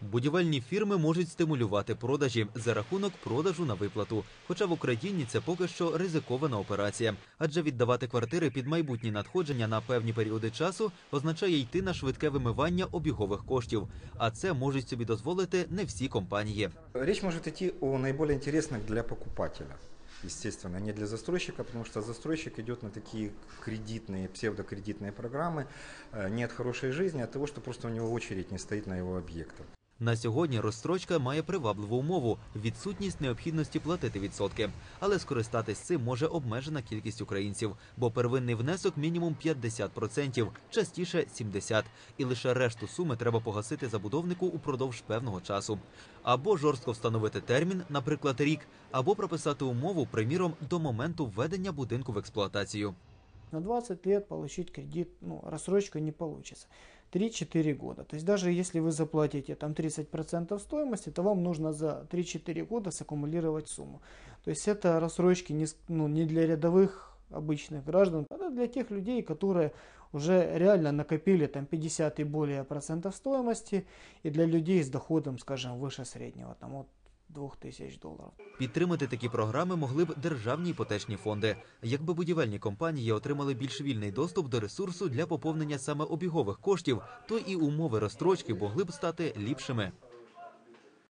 Будівельні фірми можуть стимулювати продажі за рахунок продажу на виплату. Хоча в Україні це поки що ризикована операція, адже віддавати квартири під майбутні надходження на певні періоди часу означає йти на швидке вимивання обігових коштів. А це можуть собі дозволити не всі компанії. Речь может идти о наиболее интересных для покупателя. Естественно, не для застройщика, потому что застройщик идет на такие кредитные, псевдокредитные программы э, не от хорошей жизни, а от того, что просто у него очередь не стоит на его объектах. На сьогодні розстрочка має привабливу умову відсутність необхідності платити відсотки, але скористатись цим може обмежена кількість українців, бо первинний внесок мінімум 50%, частіше 70%, і лише решту суми треба погасити забудовнику упродовж певного часу, або жорстко встановити термін, наприклад, рік, або прописати умову, приміром, до моменту введення будинку в експлуатацію. На 20 лет получить кредит, ну, рассрочка не получится. 3-4 года. То есть даже если вы заплатите там 30% стоимости, то вам нужно за 3-4 года саккумулировать сумму. То есть это рассрочки не, ну, не для рядовых обычных граждан, это для тех людей, которые уже реально накопили там 50 и более процентов стоимости, и для людей с доходом, скажем, выше среднего, там от 2000 долларов. Підтримати такі програми могли б державні іпотечні фонди. Якби будівельні компанії отримали більш вільний доступ до ресурсу для поповнення саме обігових коштів, то і умови розстрочки могли б стати ліпшими.